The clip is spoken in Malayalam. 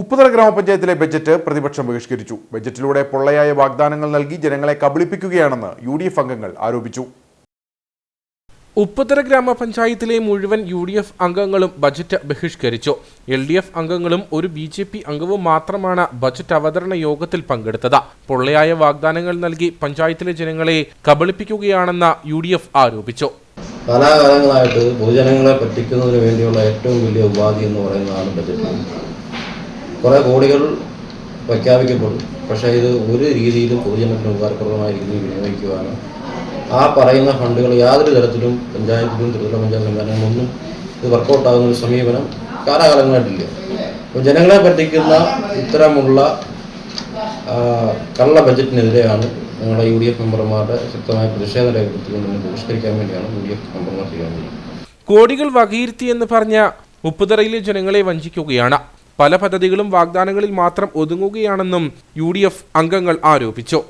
ഉപ്പുതറ ഗ്രാമപഞ്ചായത്തിലെ ബജറ്റ് പ്രതിപക്ഷം ബഹിഷ്കരിച്ചു. ബജറ്റിലൂടെ പൊള്ളയായ വാഗ്ദാനങ്ങൾ നൽകി ജനങ്ങളെ കബളിപ്പിക്കുകയാണെന്ന് യു ഡി എഫ് അംഗങ്ങൾ ആരോപിച്ചു. ഉപ്പുതറ ഗ്രാമപഞ്ചായത്തിലെ മുഴുവൻ യു ഡി എഫ് അംഗങ്ങളും ബജറ്റ് ബഹിഷ്കരിച്ചു. എൽ ഡി എഫ് അംഗങ്ങളും ഒരു ബി ജെ പി അംഗവും മാത്രമാണ് ബജറ്റ് അവതരണ യോഗത്തിൽ പങ്കെടുത്തത്. പൊള്ളയായ വാഗ്ദാനങ്ങൾ നൽകി പഞ്ചായത്തിലെ ജനങ്ങളെ കബളിപ്പിക്കുകയാണെന്ന് യു ഡി എഫ് ആരോപിച്ചു. കാലാകാലങ്ങളായിട്ട് പൊതുജനങ്ങളെ പറ്റിക്കുന്നതിന് വേണ്ടിയുള്ള ഏറ്റവും വലിയ ഉപാധി എന്ന് പറയുന്നതാണ് ബജറ്റ്. കുറേ കോടികൾ പ്രഖ്യാപിക്കപ്പെടും. പക്ഷേ ഇത് ഒരു രീതിയിലും പൊതുജനത്തിന് ഉപകാരപ്രദമായ രീതിയിൽ വിനിയോഗിക്കുവാനോ. ആ പറയുന്ന ഫണ്ടുകൾ യാതൊരു തരത്തിലും പഞ്ചായത്തിലും ത്രിതല പഞ്ചായത്ത് സംഘടനകളൊന്നും ഇത് വർക്കൗട്ടാകുന്ന ഒരു സമീപനം കാലാകാലങ്ങളായിട്ടില്ല. അപ്പോൾ ജനങ്ങളെ പറ്റിക്കുന്ന ഇത്തരമുള്ള കള്ള ബജറ്റിനെതിരെയാണ് ഞങ്ങളുടെ യു ഡി എഫ് മെമ്പർമാരുടെ ശക്തമായ പ്രതിഷേധം രേഖപ്പെടുത്തിക്കൊണ്ട് ബഹിഷ്കരിക്കാൻ വേണ്ടിയാണ് യു ഡി എഫ് മെമ്പർമാർ ചെയ്യാൻ കോടികൾ വകയിരുത്തി എന്ന് പറഞ്ഞ ഉപ്പുതറയിലെ ജനങ്ങളെ വഞ്ചിക്കുകയാണ്. പല പദ്ധതികളും വാഗ്ദാനങ്ങളിൽ മാത്രം ഒതുങ്ങുകയാണെന്നും യു അംഗങ്ങൾ ആരോപിച്ചു